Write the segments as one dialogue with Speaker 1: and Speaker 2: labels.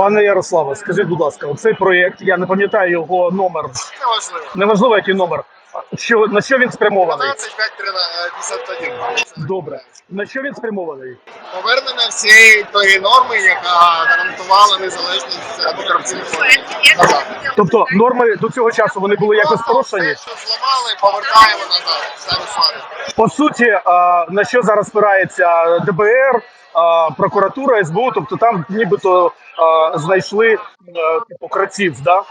Speaker 1: Пане Ярославе, скажіть, будь ласка, оцей проєкт, я не пам'ятаю його номер.
Speaker 2: Неважливо.
Speaker 1: Неважливо, який номер. Що на що він спрямований?
Speaker 2: 12, 5, 51.
Speaker 1: Добре. На що він спрямований?
Speaker 2: Повернення всієї тої норми, яка гарантувала незалежність антикорупційних органів.
Speaker 1: Тобто норми до цього часу вони були якось порушені.
Speaker 2: все, що зламали, повертаємо назад. Самі.
Speaker 1: По суті, на що зараз спирається ДБР, прокуратура, СБУ, тобто там нібито знайшли е, типу да?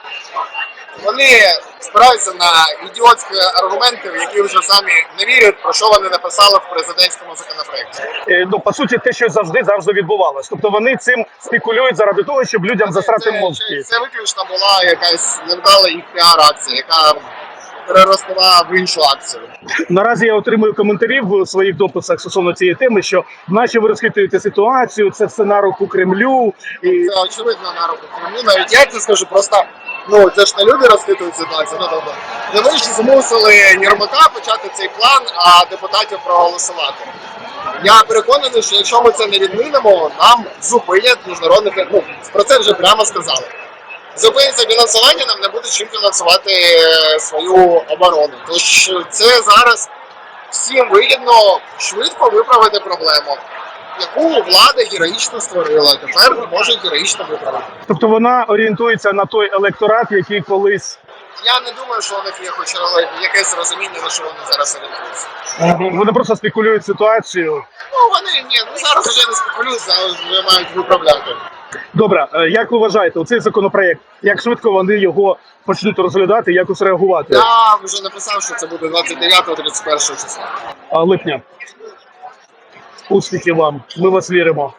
Speaker 2: Вони спираються на ідіотські аргументи, в які вже самі не вірять, про що вони написали в президентському законопроекті.
Speaker 1: Е, Ну, по суті, те, що завжди завжди відбувалось. Тобто вони цим спекулюють заради того, щоб людям засрати мозки.
Speaker 2: це, це виключно була якась невдала їх піар-акція, яка переросла в іншу акцію.
Speaker 1: Наразі я отримую коментарі в своїх дописах стосовно цієї теми, що наче ви розхитуєте ситуацію, це все на руку Кремлю. І
Speaker 2: Це очевидно на руку Кремлю. Навіть я це скажу, просто ну це ж не люди розхитують ситуацію. Ну тобто не ви ж змусили Єрмака почати цей план, а депутатів проголосувати. Я переконаний, що якщо ми це не відмінимо, нам зупинять міжнародних ну, про це вже прямо сказали. Зупиниться фінансування, нам не буде чим фінансувати е, свою оборону. Тож це зараз всім вигідно швидко виправити проблему, яку влада героїчно створила. Тепер може героїчно виправити.
Speaker 1: тобто вона орієнтується на той електорат, який колись
Speaker 2: Я не думаю, що у них є хоч якесь розуміння, на що вони зараз орієнтуються.
Speaker 1: вони просто спекулюють ситуацію.
Speaker 2: Ну вони ні, ну зараз вже не спекулюють, зараз вже мають виправляти.
Speaker 1: Добре, е, як ви вважаєте, цей законопроект, як швидко вони його почнуть розглядати, якось реагувати
Speaker 2: Я вже написав, що це буде 29-31 числа.
Speaker 1: А, липня? Успіхів вам, ми вас віримо.